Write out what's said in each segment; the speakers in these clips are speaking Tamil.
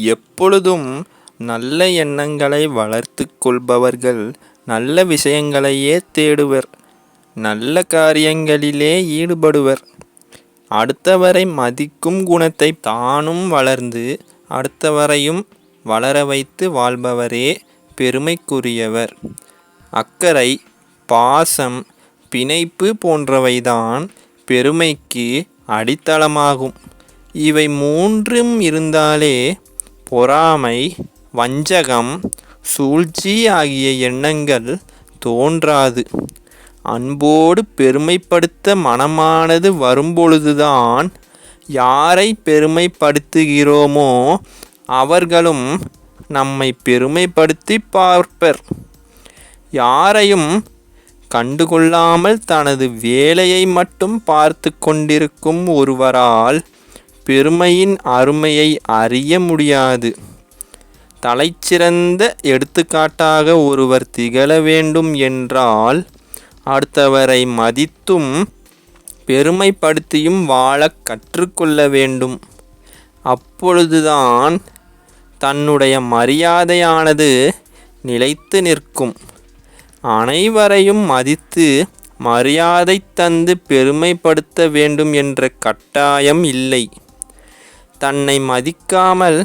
எப்பொழுதும் நல்ல எண்ணங்களை வளர்த்து கொள்பவர்கள் நல்ல விஷயங்களையே தேடுவர். நல்ல காரியங்களிலே ஈடுபடுவர். அடுத்தவரை மதிக்கும் குணத்தை தானும் வளர்ந்து அடுத்தவரையும் வளர வைத்து வாழ்பவரே பெருமைக்குரியவர். அக்கறை பாசம் பிணைப்பு போன்றவைதான் பெருமைக்கு அடித்தளமாகும். இவை மூன்றும் இருந்தாலே பொறாமை வஞ்சகம் சூழ்ச்சி ஆகிய எண்ணங்கள் தோன்றாது. அன்போடு பெருமைப்படுத்த மனமானது வரும்பொழுதுதான் யாரை பெருமைப்படுத்துகிறோமோ அவர்களும் நம்மை பெருமைப்படுத்தி பார்ப்பர். யாரையும் கண்டுகொள்ளாமல் தனது வேலையை மட்டும் பார்த்து கொண்டிருக்கும் ஒருவரால் பெருமையின் அருமையை அறிய முடியாது. தலைச்சிறந்த எடுத்துக்காட்டாக ஒருவர் திகழ வேண்டும் என்றால் அடுத்தவரை மதித்தும் பெருமைப்படுத்தியும் வாழக் கற்றுக்கொள்ள வேண்டும். அப்பொழுதுதான் தன்னுடைய மரியாதையானது நிலைத்து நிற்கும். அனைவரையும் மதித்து மரியாதை தந்து பெருமைப்படுத்த வேண்டும் என்ற கட்டாயம் இல்லை. தன்னை மதிக்காமல்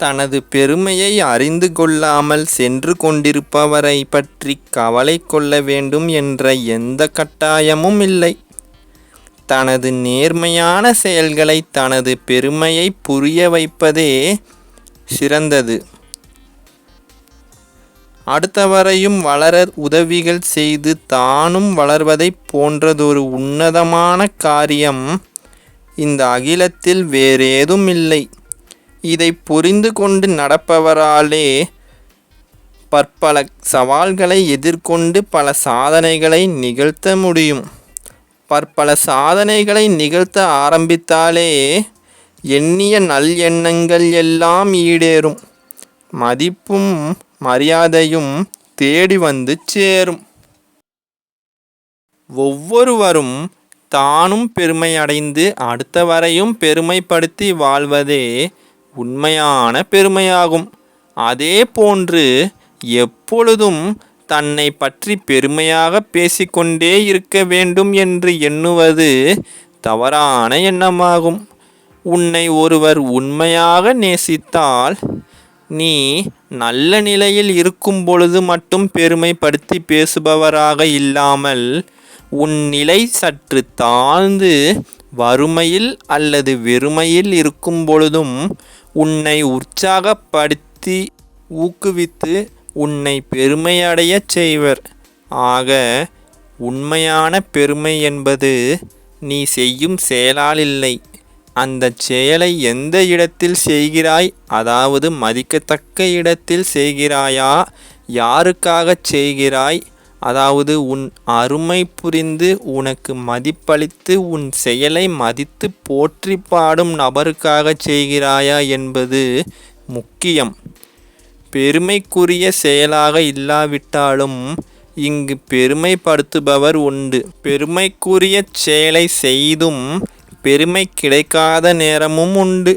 தனது பெருமையை அறிந்து கொள்ளாமல் சென்று கொண்டிருப்பவரை பற்றி கவலை கொள்ள வேண்டும் என்ற எந்த கட்டாயமும் இல்லை. தனது நேர்மையான செயல்களை தனது பெருமையை புரிய வைப்பதே சிறந்தது. அடுத்தவரையும் வளர உதவிகள் செய்து தானும் வளர்வதைப் போன்றதொரு உன்னதமான காரியம் இந்த அகிலத்தில் வேறேதும் இல்லை. இதை புரிந்து கொண்டு நடப்பவராலே பற்பல சவால்களை எதிர்கொண்டு பல சாதனைகளை நிகழ்த்த முடியும். பற்பல சாதனைகளை நிகழ்த்த ஆரம்பித்தாலே எண்ணிய நல் எண்ணங்கள் எல்லாம் ஈடேறும். மதிப்பும் மரியாதையும் தேடி வந்து சேரும். ஒவ்வொருவரும் தானும் பெருமை அடைந்து அடுத்தவரையும் பெருமைப்படுத்தி வாழ்வதே உண்மையான பெருமையாகும். அதே போன்று எப்பொழுதும் தன்னை பற்றி பெருமையாக பேசிக்கொண்டே இருக்க வேண்டும் என்று எண்ணுவது தவறான எண்ணமாகும். உன்னை ஒருவர் உண்மையாக நேசித்தால் நீ நல்ல நிலையில் இருக்கும் பொழுது மட்டும் பெருமைப்படுத்தி பேசுபவராக இல்லாமல் உன் நிலை சற்று தாழ்ந்து வறுமையில் அல்லது வெறுமையில் இருக்கும் பொழுதும் உன்னை உற்சாகப்படுத்தி ஊக்குவித்து உன்னை பெருமையடையச் செய்வர். ஆக உண்மையான பெருமை என்பது நீ செய்யும் செயலால் இல்லை. அந்த செயலை எந்த இடத்தில் செய்கிறாய் அதாவது மதிக்கத்தக்க இடத்தில் செய்கிறாயா யாருக்காகச் செய்கிறாய் அதாவது உன் அருமை புரிந்து உனக்கு மதிப்பளித்து உன் செயலை மதித்து போற்றி பாடும் நபருக்காகச் செய்கிறாயா என்பது முக்கியம். பெருமைக்குரிய செயலாக இல்லாவிட்டாலும் இங்கு பெருமைப்படுத்துபவர் உண்டு. பெருமைக்குரிய செயலை செய்தும் பெருமை கிடைக்காத நேரமும் உண்டு.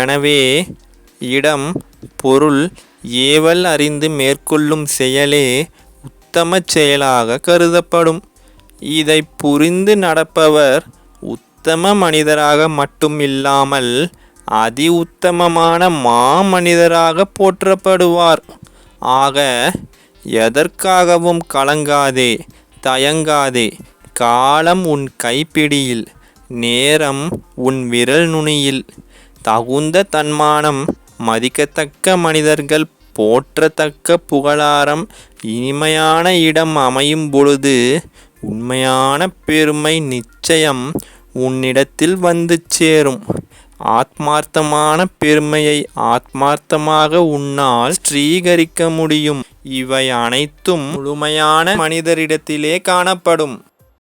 எனவே இடம் பொருள் ஏவல் அறிந்து மேற்கொள்ளும் செயலே உத்தமச் செயலாக கருதப்படும். இதை புரிந்து நடப்பவர் உத்தம மனிதராக மட்டும் இல்லாமல் அதி உத்தமமான மாமனிதராக போற்றப்படுவார். ஆக எதற்காகவும் கலங்காதே தயங்காதே காலம் உன் கைப்பிடியில் நேரம் உன் விரல் நுனியில். தகுந்த தன்மானம் மதிக்கத்தக்க மனிதர்கள் போற்றத்தக்க புகழாரம் இனிமையான இடம் அமையும் பொழுது உண்மையான பெருமை நிச்சயம் உன்னிடத்தில் வந்து சேரும். ஆத்மார்த்தமான பெருமையை ஆத்மார்த்தமாக உன்னால் ஸ்ரீகரிக்க முடியும். இவை அனைத்தும் முழுமையான மனிதரிடத்திலே காணப்படும்.